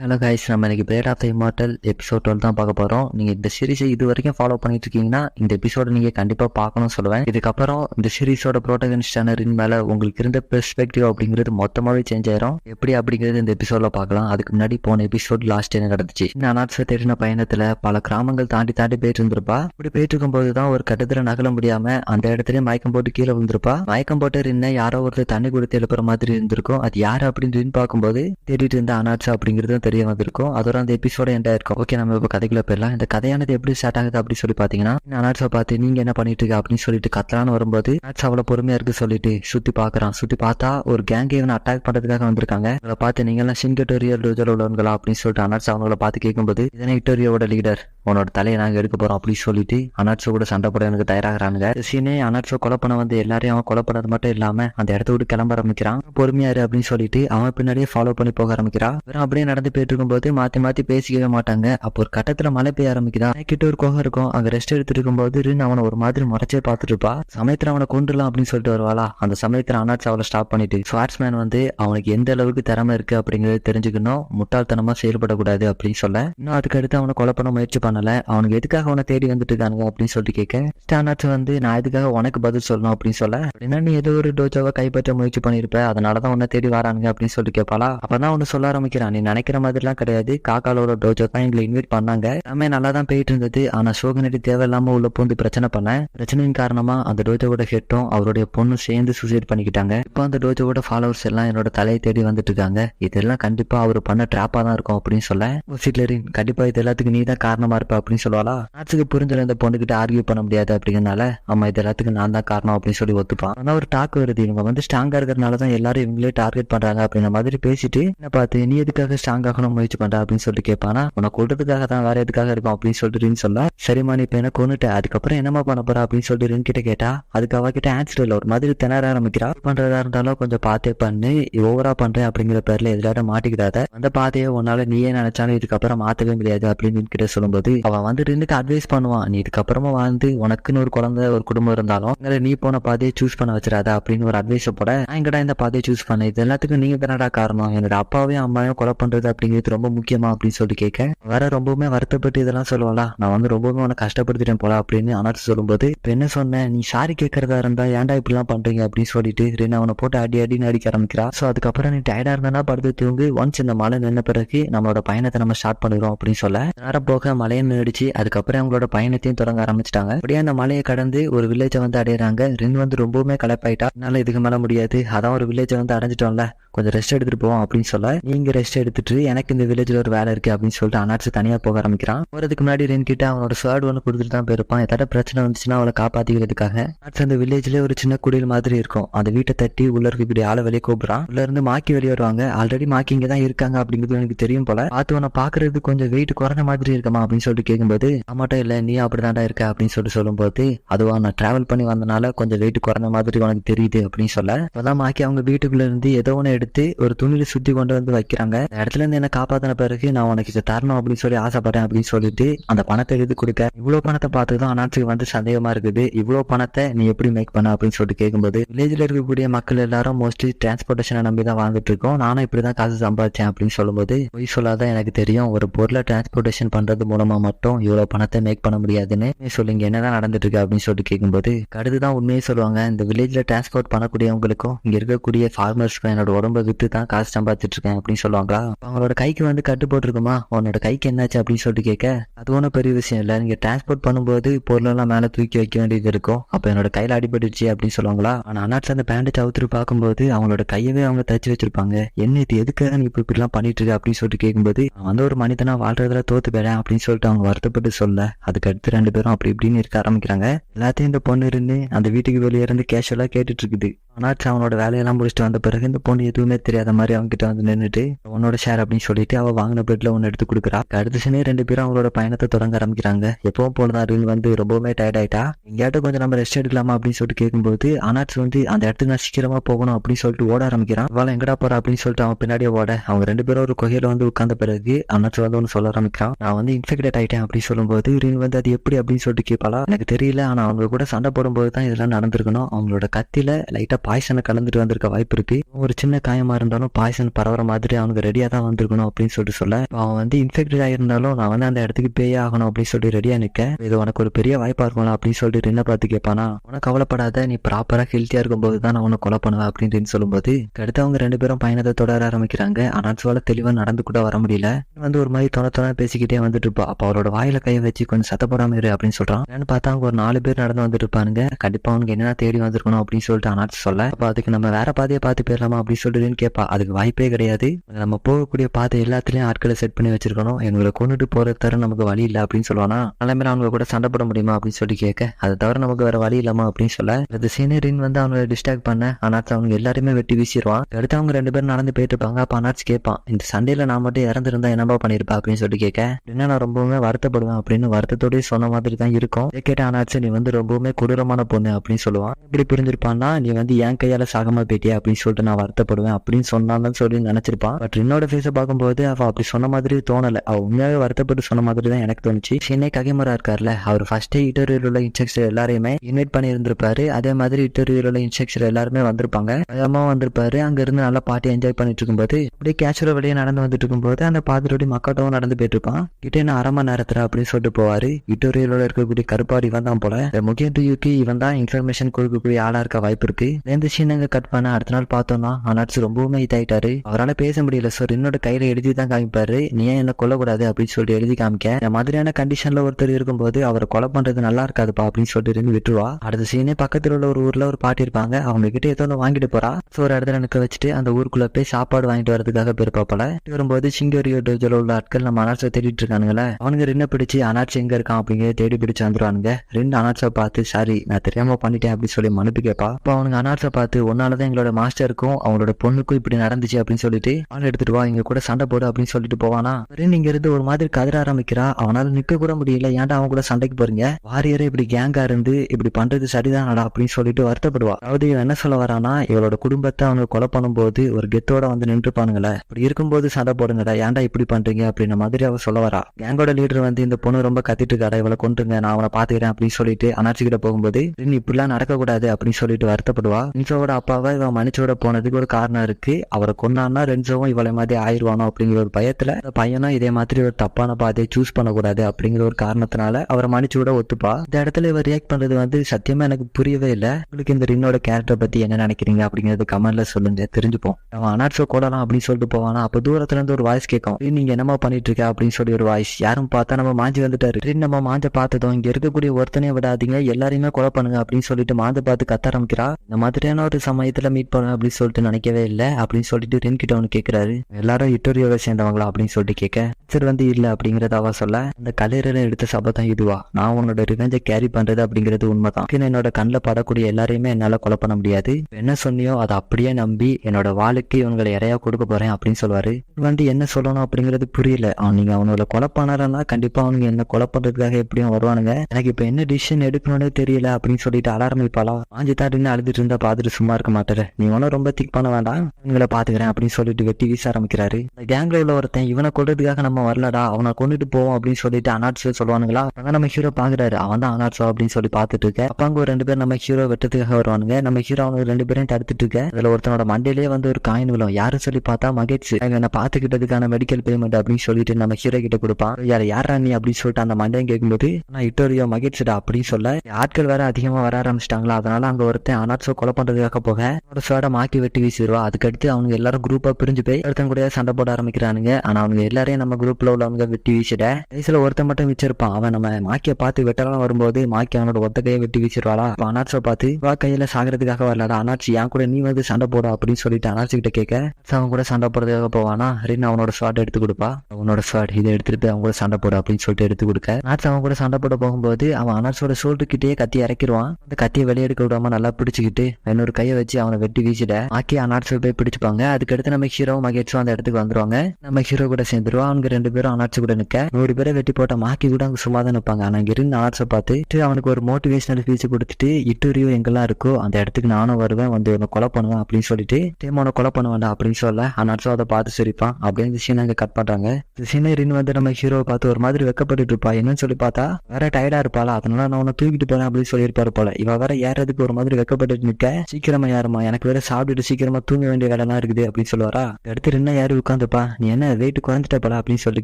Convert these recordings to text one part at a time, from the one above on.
Hello guys நம்ம இன்னைக்கு Blade of the Immortal episode twelve தான் பார்க்க போகிறோம் நீங்கள் இந்த சீரிஸை இது வரைக்கும் ஃபாலோ பண்ணிட்டு இருக்கீங்கன்னா இந்த எபிசோட நீங்கள் கண்டிப்பாக பார்க்கணும்னு சொல்லுவேன். இதுக்கப்புறம் இந்த சீரிஸோட ப்ரோட்டகனிஸ்டான ரின் மேலே உங்களுக்கு இருந்த பெர்ஸ்பெக்டிவ் அப்படிங்கிறது மொத்தமாகவே சேஞ்ச் ஆயிரும். எப்படி அப்படிங்கிறது இந்த எபிசோட்ல பார்க்கலாம். அதுக்கு முன்னாடி போன எபிசோட் லாஸ்ட் என்ன நடந்துச்சு? இந்த அனாட்ச தேடின பயணத்தில் பல கிராமங்கள் தாண்டி தாண்டி போயிட்டு இருந்திருப்பா. இப்படி போயிட்டு இருக்கும்போது தான் ஒரு கட்டத்தில் நகல முடியாமல் அந்த இடத்துல மயக்கம் போட்டு கீழே விழுந்திருப்பா. மயக்கம் போட்டு ரின்ன யாரோ ஒருத்தர் தண்ணி கொடுத்து எழுப்புற மாதிரி இருந்திருக்கும். அது யார் அப்படின்னு பார்க்கும்போது தேடிட்டு இருந்த அனாட்சா அப்படிங்கிறது தெரிய வந்திருக்கும் அதோட அந்த எபிசோட எண்ட் ஆயிருக்கும். ஓகே நம்ம இப்போ கதைக்குள்ள போயிடலாம். இந்த கதையானது எப்படி ஸ்டார்ட் ஆகுது அப்படின்னு சொல்லி பாத்தீங்கன்னா அனாட்சா பார்த்து நீங்க என்ன பண்ணிட்டு இருக்க? அப்படின்னு சொல்லிட்டு கத்தலான்னு வரும்போது அனாட்சா அவ்வளவு பொறுமையா இருக்கு சொல்லிட்டு சுத்தி பாக்குறான் சுத்தி பார்த்தா ஒரு கேங் இவனை அட்டாக் பண்றதுக்காக வந்திருக்காங்க. அதை பார்த்து நீங்க எல்லாம் சிங்கட்டோரியல் ரோஜல் உள்ளவங்களா அப்படின்னு சொல்லிட்டு அனாட்சா அவங்கள பார்த்து கேட்கும்போது இதனை இட்டோரியோட லீடர் உன்னோட தலையை நாங்க எடுக்க போறோம். அப்படின்னு சொல்லிட்டு அனாட்சோ கூட சண்டை போட எனக்கு தயாராகிறானுங்க. சீனே அனாட்சோ கொலை பண்ண வந்து எல்லாரையும் அவன் கொலை பண்ணது மட்டும் இல்லாம அந்த இடத்த விட்டு கிளம்ப ஆரம்பிக்கிறான். பொறுமையாரு அப்படின்னு சொல்லிட்டு அவன் பின்னாடியே ஃபாலோ பண்ணி போக ஆரம்பிக்கிறான். அப்படியே நடந்து போயிட்டு இருக்கும்போது மாற்றி மாற்றி பேசிக்கவே மாட்டாங்க. அப்போ ஒரு கட்டத்தில் மழை பெய்ய ஆரம்பிக்குதா? கிட்ட ஒரு கோகம் இருக்கும். அங்கே ரெஸ்ட் எடுத்துட்டு இருக்கும்போது ரின் அவனை ஒரு மாதிரி முறைச்சே பார்த்துட்டு இருப்பா. சமயத்துல அவனை கொண்டுலாம் அப்படின்னு சொல்லிட்டு வருவாளா? அந்த சமயத்தில் அனாட்சி அவளை ஸ்டாப் பண்ணிட்டு ஸ்வாட்ஸ்மேன் வந்து அவனுக்கு எந்த அளவுக்கு திறமை இருக்கு அப்படிங்கிறது தெரிஞ்சுக்கணும். முட்டாள்தனமாக செயல்படக்கூடாது அப்படின்னு சொல்ல இன்னும் அதுக்கடுத்து அவனை கொலை பண்ண முயற்சி பண்ணல. அவனுக்கு எதுக்காக அவனை தேடி வந்துட்டு இருக்கானுங்க அப்படின்னு சொல்லிட்டு கேட்க ஸ்டானாச்சு வந்து நான் எதுக்காக உனக்கு பதில் சொல்லணும்? அப்படின்னு சொல்ல அப்படின்னா நீ ஏதோ ஒரு டோஜாவை கைப்பற்ற முயற்சி பண்ணிருப்ப அதனாலதான் உன்னை தேடி வரானுங்க அப்படின்னு சொல்லிட்டு கேட்பாளா அப்பதான் அவனு சொல்ல ஆரம்பிக்கிறான் நீ நினைக்கிற மாதிரிலாம் கிடையாது. காக்காலோட டோஜோ தான் எங்களை இன்வைட் பண்ணாங்க. எல்லாமே நல்லா தான் போயிட்டு இருந்தது ஆனா சோகனடி தேவையில்லாம உள்ள பூந்து பிரச்சனை பண்ண. பிரச்சனையின் காரணமா அந்த டோஜோவோட ஹெட்டும் அவருடைய பொண்ணும் சேர்ந்து சூசைட் பண்ணிக்கிட்டாங்க. இப்போ அந்த டோஜோவோட ஃபாலோவர்ஸ் எல்லாம் என்னோட தலையை தேடி வந்துட்டு இருக்காங்க. இதெல்லாம் கண்டிப்பா அவர் பண்ண டிராப்பா தான் இருக்கும் அப்படின்னு சொல்ல. சிட்லரின் கண்டிப்பா இது எல்லாத்துக்கும் நீ தான் காரணமா இருப்ப அப்படின்னு சொல்லுவாளா? நாட்ஸுக்கு புரிஞ்சல இந்த பொண்ணுகிட்ட ஆர்கியூ பண்ண முடியாது அப்படிங்கறனால அம்மா இது எல்லாத்துக்கும் நான் தான் காரணம் அப்படின்னு சொல்லி ஒத்துப்பான். ஆனா ஒரு டாக் வருது. இவங்க வந்து ஸ்ட்ராங்கா இருக்கிறனால தான் எல்லாரும் இவங்களே டார்கெட் பண்றாங்க அப்படிங்கிற மாதிரி பேசிட்டு என்ன பார்த்து நீ எதுக்காக ஸ்ட்ராங்கா ஆகணும் முயற்சி பண்ற அப்படின்னு சொல்லிட்டு கேட்பானா உன்னை கொடுத்ததுக்காக தான் வேற எதுக்காக இருக்கும்? அப்படின்னு சொல்லிட்டு ரின் சொல்ல சரிம்மா நீ இப்ப என்ன அதுக்கப்புறம் என்னமா பண்ண போற? அப்படின்னு சொல்லிட்டு ரின் கிட்ட கேட்டா அதுக்கு அவ கிட்ட ஆன்சர் இல்ல. ஒரு மாதிரி திணற ஆரம்பிக்கிறா. பண்றதா இருந்தாலும் கொஞ்சம் பார்த்தே பண்ணு. ஓவரா பண்றேன் அப்படிங்கிற பேர்ல எதிராட மாட்டிக்கிறாத அந்த பாதையை உன்னால நீயே நினைச்சாலும் இதுக்கப்புறம் மாத்தவே முடியாது அப்படின்னு கிட்ட சொல்லும்போது அவன் வந்து ரின்னுக்கு அட்வைஸ் பண்ணுவான். நீ இதுக்கப்புறமா வாழ்ந்து உனக்குன்னு ஒரு குழந்தை ஒரு குடும்பம் இருந்தாலும் நீ போன பாதையை சூஸ் பண்ண வச்சிடாத அப்படின்னு ஒரு அட்வைஸ் போட நான் எங்கடா இந்த பாதையை சூஸ் பண்ண இது எல்லாத்துக்கும் நீங்க தானடா காரணம்? என்னோட அப்பாவையும் அம்மாவையும் கொலை பண்றது அப்படிங்கிறது ரொம்ப முக்கியமா அப்படின்னு சொல்லி கேட்க வேற ரொம்பவுமே வருத்தப்பட்டு இதெல்லாம் சொல்லுவாளா? நான் வந்து ரொம்பவுமே உனக்கு கஷ்டப்படுத்திட்டேன் போல அப்படின்னு அனாச்சு சொல்லும்போது இப்ப என்ன சொன்னேன் நீ சாரி கேட்கறதா இருந்தா ஏன்டா இப்படிலாம் பண்றீங்க? அப்படின்னு சொல்லிட்டு ரெண்டு அவனை போட்டு அடி அடின்னு அடிக்க ஆரம்பிக்கிறா. சோ அதுக்கப்புறம் நீ டயர்டா இருந்தா படுத்து தூங்கு. ஒன்ஸ் இந்த மழை நின்ன பிறகு நம்மளோட பயணத்தை நம்ம ஸ்டார்ட் பண்ணிடுறோம் அப்படின்னு சொல்ல நேரம் போக மழையை நின்றுச்சு அதுக்கப்புறம் அவங்களோட பயணத்தையும் தொடங்க ஆரம்பிச்சிட்டாங்க. அப்படியே அந்த மலையை கடந்து ஒரு வில்லேஜை வந்து அடையிறாங்க. ரின் வந்து ரொம்பவுமே கலப்பாயிட்டா என்னால இதுக்கு மேல முடியாது. அதான் ஒரு வில்லேஜை வந்து அடைஞ்சிட்டோம்ல. கொஞ்சம் ரெஸ்ட் எடுத்துட்டு போவோம் அப்படின்னு சொல்ல நீங்க ரெஸ்ட் எடுத்துட்டு எனக்கு இந்த வில்லேஜில் ஒரு வேலை இருக்கு அப்படின்னு சொல்லிட்டு அனாட்சி தனியாக போக ஆரம்பிக்கிறான். போகிறதுக்கு முன்னாடி ரென் கிட்ட அவனோட சர்டு ஒன்று கொடுத்துட்டு தான் போயிருப்பான். ஏதாவது பிரச்சனை வந்துச்சுன்னா அவளை காப்பாற்றிக்கிறதுக்காக அனாட்சி அந்த வில்லேஜ்லேயே ஒரு சின்ன குடியில் மாதிரி இருக்கும். அந்த வீட்டை தட்டி உள்ள இருக்கக்கூடிய ஆளை வெளியே கூப்பிடுறான். உள்ள இருந்து மாக்கி வெளியே வருவாங்க. ஆல்ரெடி மாக்கி இங்கே தான் இருக்காங்க அப்படிங்கிறது எனக்கு தெரியும் போல. பார்த்து உன்னை பார்க்கறது கொஞ்சம் வெயிட் குறைஞ்ச மாதிரி இருக்கமா அப்படின்னு சொல்லிட்டு கேட்கும்போது அம்மாட்டும் இல்லை நீ அப்படிதான்டா இருக்க அப்படின்னு சொல்லிட்டு சொல்லும்போது அதுவா நான் டிராவல் பண்ணி வந்தனால கொஞ்சம் வெயிட் குறைஞ்ச மாதிரி உனக்கு தெரியுது அப்படின்னு சொல்ல. இப்போதான் மாக்கி அவங்க வீட்டுக்குள்ள இருந்து ஏதோ ஒன்று எடுத்து ஒரு துணியில சுத்தி கொண்டு வந்து வைக்கிறாங்க. இடத்துல இருந்து என்ன காப்பாத்தின பிறகு நான் உனக்கு இதை தரணும் அப்படின்னு சொல்லி ஆசைப்படுறேன் அப்படின்னு சொல்லிட்டு அந்த பணத்தை எடுத்து கொடுக்க இவ்வளவு பணத்தை பார்த்து தான் அனாட்சிக்கு வந்து சந்தேகமா இருக்குது. இவ்வளவு பணத்தை நீ எப்படி மேக் பண்ண அப்படின்னு சொல்லிட்டு கேட்கும்போது வில்லேஜ்ல இருக்கக்கூடிய மக்கள் எல்லாரும் மோஸ்ட்லி டிரான்ஸ்போர்டேஷனை நம்பி தான் வாழ்ந்துட்டு இருக்கோம். நானும் இப்படிதான் காசு சம்பாதிச்சேன் அப்படின்னு சொல்லும்போது பொய் சொல்லாத எனக்கு தெரியும். ஒரு பொருளை டிரான்ஸ்போர்டேஷன் பண்றது மூலமா மட்டும் இவ்வளவு பணத்தை மேக் பண்ண முடியாதுன்னு சொல்லுங்க என்னதான் நடந்துட்டு இருக்கு அப்படின்னு சொல்லிட்டு கேட்கும்போது கடுது தான் உண்மையே சொல்லுவாங்க. இந்த வில்லேஜ்ல டிரான்ஸ்போர்ட் பண்ணக்கூடியவங்களுக்கும் இங்க இருக்கக்கூடிய ஃபார்மர்ஸ்க்கும் என்னோட உடம்ப வித்து தான் காசு சம்பாதிச்சிட்டு இருக்கேன் அப்படின்னு சொல்லுவாங்களா? அவங்களோட அவங்களோட கைக்கு வந்து கட்டு போட்டிருக்குமா? உன்னோட கைக்கு என்னாச்சு அப்படின்னு சொல்லிட்டு கேட்க அது ஒன்றும் பெரிய விஷயம் இல்லை. நீங்கள் டிரான்ஸ்போர்ட் பண்ணும்போது பொருளெல்லாம் மேலே தூக்கி வைக்க வேண்டியது இருக்கும். அப்போ என்னோட கையில் அடிபட்டுச்சு அப்படின்னு சொல்லுவாங்களா? ஆனால் அண்ணாட்ல அந்த பேண்டேஜ் அவுத்துட்டு பார்க்கும்போது அவங்களோட கையவே அவங்க தச்சு வச்சிருப்பாங்க. என்ன இது எதுக்காக நீ இப்போ இப்படிலாம் பண்ணிட்டு இருக்க அப்படின்னு சொல்லிட்டு கேட்கும்போது வந்து ஒரு மனிதனா வாழ்றதுல தோத்து போயிடேன் அப்படின்னு சொல்லிட்டு அவங்க வருத்தப்பட்டு சொல்ல அதுக்கு அடுத்து ரெண்டு பேரும் அப்படி இப்படின்னு இருக்க ஆரம்பிக்கிறாங்க. எல்லாத்தையும் இந்த பொண்ணு இருந்து அந்த வீட்டுக்கு வெளியே இருந்து கேஷுவலாக கேட்டுட்டு இருக்குது. அனாச்சு அவனோட வேலையெல்லாம் முடிச்சுட்டு வந்த பிறகு இந்த பொண்ணு எதுவுமே தெரியாத மாதிரி அவங்ககிட்ட வந்து நின்றுட்டு உன்னோட ஷேர் அப்படின்னு சொல்லிட்டு அவள் வாங்கின பெட்ல ஒன்று எடுத்து கொடுக்குறா. அடுத்த சனே ரெண்டு பேரும் அவங்களோட பயணத்தை தொடங்க ஆரம்பிக்கிறாங்க. எப்பவும் போலதான் ரீல் வந்து ரொம்பவுமே டயர்ட் ஆயிட்டா. எங்கேயாட்டும் கொஞ்சம் நம்ம ரெஸ்ட் எடுக்கலாமா அப்படின்னு சொல்லிட்டு கேட்கும்போது அனாட்ஸ் வந்து அந்த இடத்துக்கு நான் சீக்கிரமா போகணும் அப்படின்னு சொல்லிட்டு ஓட ஆரம்பிக்கிறான். அவளை எங்கடா போறா? அப்படின்னு சொல்லிட்டு அவன் பின்னாடியே ஓட. அவங்க ரெண்டு பேரும் ஒரு கொகையில வந்து உட்கார்ந்த பிறகு அனாட்ஸ் வந்து ஒன்று சொல்ல ஆரம்பிக்கிறான். நான் வந்து இன்ஃபெக்டட் ஆயிட்டேன் அப்படின்னு சொல்லும்போது ரீல் வந்து அது எப்படி? அப்படின்னு சொல்லிட்டு கேட்பாளா எனக்கு தெரியல. ஆனா அவங்க கூட சண்டை போடும்போது தான் இதெல்லாம் நடந்திருக்கணும். அவங்களோட கத்தில லைட்டா பாய்சனை கலந்துட்டு வந்திருக்க வாய்ப்பு இருக்கு. ஒரு சின்ன காயமா இருந்தாலும் பாய்சன் பரவற மாதிரி அவனுக்கு ரெடியா தான் வந்திருக்கணும் அப்படின்னு சொல்லிட்டு சொல்ல. அவன் வந்து இன்ஃபெக்டட் ஆயிருந்தாலும் நான் வந்து அந்த இடத்துக்கு பேயே ஆகணும் அப்படின்னு சொல்லி ரெடியா நிக்க இது உனக்கு ஒரு பெரிய வாய்ப்பா இருக்கும்ல அப்படின்னு சொல்லிட்டு என்ன பார்த்து கேட்பானா? உனக்கு கவலைப்படாத நீ ப்ராப்பரா ஹெல்த்தியா இருக்கும்போது தான் நான் உனக்கு கொலை பண்ணுவேன் அப்படின்னு சொல்லும்போது அடுத்து அவங்க ரெண்டு பேரும் பயணத்தை தொடர ஆரம்பிக்கிறாங்க. ஆனால் சோழ தெளிவா நடந்து கூட வர முடியல. வந்து ஒரு மாதிரி தொண தொண பேசிக்கிட்டே வந்துட்டு இருப்பா. அப்ப அவரோட வாயில கையை வச்சு கொஞ்சம் சத்தப்படாம இரு அப்படின்னு சொல்றான். பார்த்தா அவங்க ஒரு நாலு பேர் நடந்து வந்துட்டு இருப்பானுங்க. கண்டிப்பா அவனுக்கு என்ன தேடி வந்திருக்கணும் அப்படின்னு சொல்லிட்டு அனாட்சி சொல்ல அப்ப அதுக்கு நம்ம வேற பாதையை பார்த்து போயிடலாமா அப்படின்னு சொல்லிட்டு கேட்பா. அதுக்கு வாய்ப்பே கிடையாது. நம்ம போகக்கூடிய பாதை எல்லாத்துலயும் ஆட்களை செட் பண்ணி வச்சிருக்கணும். எங்களை கொண்டுட்டு போற தர நமக்கு வழி இல்லை அப்படின்னு சொல்லுவானா? நிலைமையில அவங்க கூட சண்டை போட முடியுமா அப்படின்னு சொல்லி கேட்க. அதை தவிர நமக்கு வேற வழி இல்லாமா அப்படின்னு சொல்ல. அது சீனரின் வந்து அவனை டிஸ்ட்ராக்ட் பண்ண. அனாட்சி அவங்க எல்லாருமே வெட்டி வீசிடுவான் அடுத்து அவங்க ரெண்டு பேரும் நடந்து போயிட்டு இருப்பாங்க. அப்ப அனாட்சி கேட்பான் இந்த சண்டையில நான் மட்டும் இறந்துருந்தா என்னப்பா பண்ணிருப்பா? அப்படின்னு சொல்லி கேட்க. என்ன நான் ரொம்பவுமே வருத்தப்படுவேன் அப்படின்னு வருத்தத்தோடய சொன்ன மாதிரி தான் இருக்கும். கேட்ட அனாட்சி நீ வந்து ரொம்பவுமே கொடூரமான பொண்ணு அப்படின்னு சொல்லுவான். இப்படி புரிஞ்சிருப்பான்னா நீ வந்து என் கையால சாகமா போயிட்டியா அப்படின்னு சொல்லிட்டு நான் வருத்தப்படுவேன் அப்படின்னு சொன்னான்னு சொல்லி நினைச்சிருப்பான். பட் என்னோட ஃபேஸை பார்க்கும்போது அவ அப்படி சொன்ன மாதிரி தோணல. அவ உண்மையாவே வருத்தப்பட்டு சொன்ன மாதிரி தான் எனக்கு தோணுச்சு. சென்னை ககைமரா இருக்கார்ல அவர் ஃபர்ஸ்ட் இன்டர்வியூல உள்ள இன்ஸ்ட்ரக்டர் எல்லாரையுமே இன்வைட் பண்ணி இருந்திருப்பாரு அதே மாதிரி இன்டர்வியூல உள்ள இன்ஸ்ட்ரக்டர் எல்லாருமே வந்திருப்பாங்க. வேகமா வந்திருப்பாரு. அங்க இருந்து நல்லா பாட்டி என்ஜாய் பண்ணிட்டு இருக்கும்போது அப்படியே கேஷுவல் வழியே நடந்து வந்துட்டு இருக்கும்போது அந்த பாதிரோடி மக்காட்டவும் நடந்து போயிட்டு இருப்பான். கிட்ட என்ன அரை மணி நேரத்துல அப்படின்னு சொல்லிட்டு போவாரு. இட்டோரியோட இருக்கக்கூடிய கருப்பாடி இவன் தான் போல. இந்த முக்கிய டியூக்கு இவன் தான் இன்ஃபர்மேஷன் கொடுக்கக்கூடிய ஆளா இருக்க வாய்ப்பு இருக்கு. எழுந்துச்சு சீனங்க கட் பண்ண. அடுத்த நாள் பார்த்தோம்னா அனாட்சி ரொம்பவுமே இதாயிட்டாரு அவரால் பேச முடியல சார் என்னோட கையில எழுதி தான் காமிப்பாரு. நீ ஏன் என்ன கொல்லக்கூடாது அப்படின்னு சொல்லிட்டு எழுதி காமிக்க. இந்த மாதிரியான கண்டிஷன்ல ஒருத்தர் இருக்கும்போது அவரை கொலை பண்றது நல்லா இருக்காதுப்பா அப்படின்னு சொல்லிட்டு இருந்து விட்டுருவா. அடுத்த சீனே பக்கத்துல உள்ள ஒரு ஊர்ல ஒரு பாட்டி இருப்பாங்க. அவங்க கிட்ட ஏதோ ஒன்று வாங்கிட்டு போறா. ஸோ ஒரு இடத்துல எனக்கு வச்சுட்டு அந்த ஊருக்குள்ள போய் சாப்பாடு வாங்கிட்டு வரதுக்காக போயிருப்பாப்பல வரும்போது சிங்கோரியோ டோஜோல உள்ள ஆட்கள் நம்ம அனாட்சியை தேடிட்டு இருக்கானுங்களே அவனுங்க ரின்ன பிடிச்சு அனாட்சி எங்க இருக்கான் அப்படிங்கிறத தேடி பிடிச்சு வந்துருவானுங்க. ரெண்டு அனாட்சை பார்த்து சாரி நான் தெரியாம பண்ணிட்டேன் அப்படின்னு சொல்லி மனுப்பு கேட்பா. அப்போ அவனுங்க அனா பார்த்து ஒன்னாலதான் எங்களோட மாஸ்டருக்கும் அவங்களோட பொண்ணுக்கும் இப்படி நடந்துச்சு அப்படின்னு சொல்லிட்டு ஆள் எடுத்துட்டு வா இங்க கூட சண்டை போடு அப்படின்னு சொல்லிட்டு போவானா. ரின் இங்க இருந்து ஒரு மாதிரி கதற ஆரம்பிக்கிறா. அவனால நிக்க கூட முடியல. ஏன்டா அவன் கூட சண்டைக்கு போறீங்க? வாரியரே இப்படி கேங்கா இருந்து இப்படி பண்றது சரிதானடா அப்படின்னு சொல்லிட்டு வருத்தப்படுவா. அதாவது இவன் என்ன சொல்ல வரானா இவளோட குடும்பத்தை அவங்க கொலை பண்ணும்போது ஒரு கெத்தோட வந்து நின்றுப்பானுங்களே. இப்படி இருக்கும்போது சண்டை போடுங்கடா ஏன்டா இப்படி பண்றீங்க? அப்படின்ற மாதிரி அவ சொல்ல வரா. கேங்கோட லீடர் வந்து இந்த பொண்ணு ரொம்ப கத்திட்டு இருக்காடா இவளை கொண்டுங்க நான் அவனை பாத்துக்கிறேன் அப்படின்னு சொல்லிட்டு அனாட்சி கிட்ட போகும்போது ரின் இப்படிலாம் நடக்கக்கூடாது அப்படின்னு சொல்லிட்டு வருத்தப்படுவா. ரென்சோவோட அப்பாவை இவன் மன்னிச்சோட போனதுக்கு ஒரு காரணம் இருக்கு. அவரை கொண்டான்னா ரென்சோவும் இவளை மாதிரி ஆயிடுவானோ அப்படிங்கிற ஒரு பயத்துல பையனும் இதே மாதிரி ஒரு தப்பான பாதையை சூஸ் பண்ணக்கூடாது அப்படிங்கிற ஒரு காரணத்தினால அவரை மன்னிச்சு விட ஒத்துப்பா. இந்த இடத்துல இவர் ரியாக்ட் பண்றது வந்து சத்தியமா எனக்கு புரியவே இல்லை. உங்களுக்கு இந்த ரின்னோட கேரக்டர் பத்தி என்ன நினைக்கிறீங்க அப்படிங்கறது கமெண்ட்ல சொல்லுங்க. தெரிஞ்சுப்போம். அவன் அனாட்சோ கொடலாம் அப்படின்னு சொல்லிட்டு போவானா அப்ப தூரத்துல இருந்து ஒரு வாய்ஸ் கேட்கும். நீங்க என்னமா பண்ணிட்டு இருக்க அப்படின்னு சொல்லி ஒரு வாய்ஸ் யாரும் பார்த்தா நம்ம மாஞ்சி வந்துட்டாரு. ரின் நம்ம மாஞ்ச பார்த்ததும் இங்க இருக்கக்கூடிய ஒருத்தனே விடாதீங்க. எல்லாரையுமே கொலை பண்ணுங்க அப்படின்னு சொல்லிட்டு மாந்த பார்த்து கத்த ஆரம்பிக்கிறா. இந்த மாதிரியான ஒரு சமயத்தில் மீட் பண்ண அப்படின்னு சொல்லிட்டு நினைக்கவே இல்லை. அப்படின்னு சொல்லிட்டு ரின் கிட்ட ஒன்று கேட்குறாரு எல்லாரும் இட்டோரியோவை சேர்ந்தவங்களா அப்படின்னு சொல்லிட்டு கேட்க சரி வந்து இல்லை அப்படிங்கிறத அவ சொல்ல அந்த கல்லீரல எடுத்த சபதம் இதுவா? நான் உன்னோட ரிவெஞ்சை கேரி பண்றது அப்படிங்கிறது உண்மைதான். என்னோட கண்ணில் படக்கூடிய எல்லாரையுமே என்னால் கொலை பண்ண முடியாது. என்ன சொன்னியோ அதை அப்படியே நம்பி என்னோட வாழ்க்கை இவங்களை இறையா கொடுக்க போறேன் அப்படின்னு சொல்லுவாரு. இவன் வந்து என்ன சொல்லணும் அப்படிங்கிறது புரியல. அவன் நீங்க அவனோட கொலை பண்ணறன்னா கண்டிப்பா அவனுங்க என்ன கொலை பண்றதுக்காக எப்படியும் வருவானுங்க. எனக்கு இப்ப என்ன டிசிஷன் எடுக்கணும்னு தெரியல அப்படின்னு சொல்லிட்டு அலாரம் வைப்பாளா ஆஞ்சி தாட்டின்னு அழுதுட்டு இருந்தா பார்த்துட்டு சும்மா இருக்க மாட்டாரு நீ ஒன்னும் ரொம்ப திக் பண்ண வேண்டாம். இவங்களை பாத்துக்கிறேன் அப்படின்னு சொல்லிட்டு வெட்டி வீச ஆரம்பிக்கிறாரு. இந்த கேங்ல உள்ள ஒருத்தன் இவனை கொள்றதுக்காக நம்ம வரலடா அவனை கொண்டுட்டு போவோம் அப்படின்னு சொல்லிட்டு அனாட்சியோ சொல்லுவானுங்களா? அங்க நம்ம ஹீரோ பாக்குறாரு. அவன் தான் அனாட்சோ அப்படின்னு சொல்லி பார்த்துட்டு இருக்க அப்ப அங்க ஒரு ரெண்டு பேர் நம்ம ஹீரோ வெட்டத்துக்காக வருவானுங்க. நம்ம ஹீரோ அவங்க ரெண்டு பேரையும் தடுத்துட்டு இருக்க அதுல ஒருத்தனோட மண்டையிலேயே வந்து ஒரு காயின் விழும். யாரும் சொல்லி பார்த்தா மகேஷ். என்ன பாத்துக்கிட்டதுக்கான மெடிக்கல் பேமெண்ட் அப்படின்னு சொல்லிட்டு நம்ம ஹீரோ கிட்ட கொடுப்பான். யார் யாரா நீ? அப்படின்னு சொல்லிட்டு அந்த மண்டையும் கேட்கும்போது நான் இட்டோரியோ மகேஷ்டா? அப்படின்னு சொல்ல ஆட்கள் வேற அதிகமா வர ஆரம்பிச்சிட்டாங்களா? அதனால அங்க ஒருத்தன் அனாட்சோ கொலை பண்றதுக்காக போக அவனோட ஷர்ட்டை மாக்கி வெட்டி வீசிடுவா அதுக்கடுத்து அவங்க எல்லாரும் குரூப்பா பிரிஞ்சு போய் ஒருத்தன் கூட சண்டை போட ஆரம்பிக்கிறானுங்க. ஆனா அவங்க எல்லாரையும் நம்ம குரூப்ல உள்ளவங்க வெட்டி வீசிட வயசுல ஒருத்தன் மட்டும் வச்சிருப்பான். அவன் நம்ம மாக்கிய பார்த்து வெட்டலாம் வரும்போது மாக்கி அவனோட ஒத்த கையை வெட்டி வீசிடுவாளா? அனாட்சை பார்த்து வா கையில சாகிறதுக்காக வரலடா. அனாட்சி என் கூட நீ வந்து சண்டை போட அப்படின்னு சொல்லிட்டு அனாட்சி கிட்ட கேட்க அவன் கூட சண்டை போடுறதுக்காக போவானா? ரின் அவனோட ஷார்ட் எடுத்து கொடுப்பா. அவனோட ஷார்ட் இதை எடுத்துட்டு போய் அவங்க கூட சண்டை போட அப்படின்னு சொல்லிட்டு எடுத்து கொடுக்க. அனாட்சி அவன் கூட சண்டை போட போகும்போது அவன் அனாட்சியோட ஷோல்டர் கிட்டேயே கத்தி இறக்கிடுவான். அந்த கத்தியை வெளியெடுக்க விடாம நல்லா பிடிச்சிக்கிட்டு இன்னொரு கையை வச்சு அவனை வெட்டி வீசிட ஆக்கி அனாட்சியை போய் பிடிச்சுப்பாங்க. அதுக்கடுத்து நம்ம ஹீரோ மகேஷும் அந்த இடத்துக்கு வந்துருவாங்க. நம்ம ஹீரோ கூட சேர்ந்துருவோம். அவங்க ரெண்டு பேரும் அனாட்சி கூட நிக்க. நூறு பேரை வெட்டி போட்ட மாக்கி கூட அங்க சும்மா தான் நிற்பாங்க ஆனா இருந்து அனாட்சை பார்த்து அவனுக்கு ஒரு மோட்டிவேஷனல் ஸ்பீச் கொடுத்துட்டு இட்டுரியோ எங்கெல்லாம் இருக்கோ அந்த இடத்துக்கு நானும் வருவேன். வந்து உன்னை கொலை பண்ணுவேன் அப்படின்னு சொல்லிட்டு டேம் உன்னை கொலை பண்ண வேண்டாம் அப்படின்னு சொல்ல அனாட்சோ அதை பார்த்து சிரிப்பான். அப்படின்னு இந்த சீனை அங்க கட் பண்றாங்க. இந்த சீனை ரின் வந்து நம்ம ஹீரோவை பார்த்து ஒரு மாதிரி வெக்கப்பட்டு இருப்பா. என்னன்னு சொல்லி பார்த்தா வேற டயர்டா இருப்பாளா? அதனால நான் உன்னை தூக்கிட்டு போறேன் அப்படின்னு சொல்லியிருப்பாரு போல. இவ வேற ஏறதுக்கு ஒரு மாதிரி வெக்கப்பட்டு நிக்க. சீக்கிரமா யாருமா எனக்கு வேற சாப்பிட்டுட்டு சீக்கிரமா தூங்க வேண்டிய வேலைலாம் இருக்குது அப்படின்னு சொல்லுவாரா? அடுத்து என்ன யாரு உட்காந்துப்பா? நீ என்ன வெயிட் குறைஞ்சிட்டப்பல அப்படின்னு சொல்லி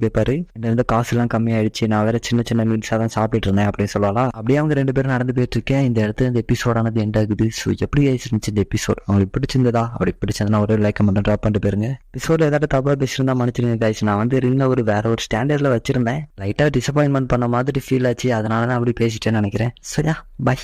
கேட்பாரு இந்த இருந்த காசு எல்லாம் கம்மியாயிடுச்சு. நான் வேற சின்ன சின்ன மீல்ஸா தான் சாப்பிட்டு இருந்தேன் அப்படின்னு சொல்லலாம் அப்படியே அவங்க ரெண்டு பேரும் நடந்து போயிட்டு இருக்கேன். இந்த இடத்துல இந்த எபிசோடானது எண்ட் ஆகுது. ஸோ எப்படி ஆயிடுச்சு இந்த எபிசோட் அவங்களுக்கு பிடிச்சிருந்ததா? அப்படி பிடிச்சிருந்தா ஒரு லைக் மட்டும் ட்ராப் பண்ணிட்டு போயிருங்க. எபிசோட ஏதாவது தப்பா பேசியிருந்தா மன்னிச்சிருங்க guys. நான் வந்து இருந்த ஒரு வேற ஒரு ஸ்டாண்டர்ட்ல வச்சிருந்தேன். லைட்டா டிசப்பாயின்மெண்ட் பண்ண மாதிரி ஃபீல் ஆச்சு. அதனால தான் அப்படி பேசிட்டேன்னு நினைக்கிறேன். சரியா பாய்